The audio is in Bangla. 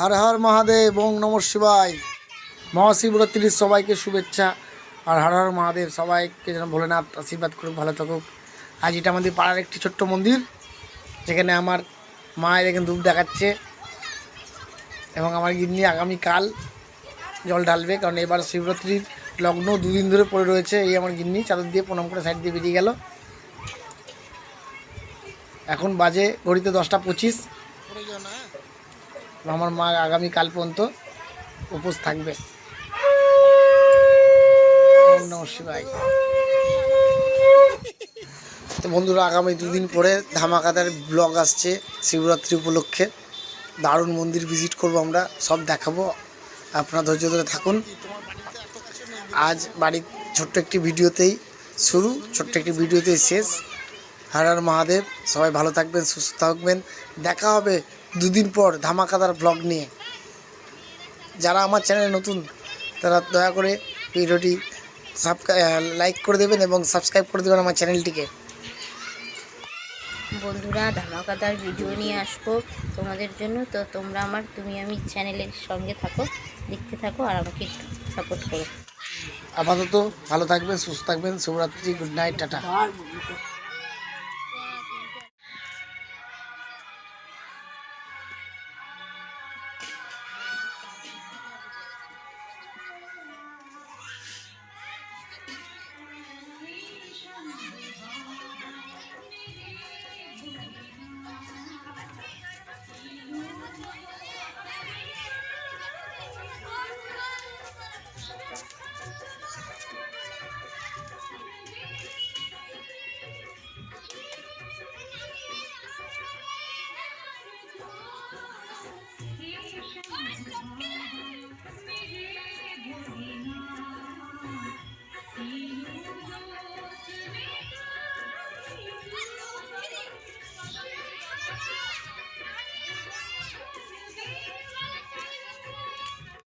হর হর মহাদেব, ওং নম শিবায়। মহাশিবরাত্রির সবাইকে শুভেচ্ছা, আর হর হর মহাদেব সবাইকে যেন ভোলেনাথ আশীর্বাদ করুক, ভালো থাকুক। আজ এটা আমাদের পাড়ার একটি ছোট্ট মন্দির, যেখানে আমার মায়ের এখানে ধূপ দেখাচ্ছে, এবং আমার গিন্নি আগামীকাল জল ঢালবে, কারণ এবার শিবরাত্রির লগ্ন দুদিন ধরে পড়ে রয়েছে, এই আমার গিন্নি চাদর দিয়ে প্রণাম করে সাইড দিয়ে বেরিয়ে গেল। এখন বাজে ঘড়িতে দশটা পঁচিশ। আমার মা আগামী কাল পর্যন্ত উপোস থাকবে। তো বন্ধুরা, আগামী দুদিন পরে ধামাকাদার ব্লগ আসছে শিবরাত্রি উপলক্ষে। দারুণ মন্দির ভিজিট করব আমরা, সব দেখাবো। আপনারা ধৈর্য ধরে থাকুন। আজ বাড়ির ছোট্ট একটি ভিডিওতেই শুরু, ছোট্ট একটি ভিডিওতেই শেষ। হর হর মহাদেব, সবাই ভালো থাকবেন, সুস্থ থাকবেন। দেখা হবে দুদিন পর ধামাকাদার ব্লগ নিয়ে। যারা আমার চ্যানেলে নতুন তারা দয়া করে ভিডিওটি লাইক করে দেবেন এবং সাবস্ক্রাইব করে দেবেন আমার চ্যানেলটিকে বন্ধুরা ধামাকাদার ভিডিও নিয়ে আসব তোমাদের জন্য। তো তোমরা আমার তুমি আমি চ্যানেলের সঙ্গে থাকো দেখতে থাকো আর আমাকে একটু সাপোর্ট করো। আপাতত ভালো থাকবেন সুস্থ থাকবেন। শুভরাত্রি গুড নাইট টাটা।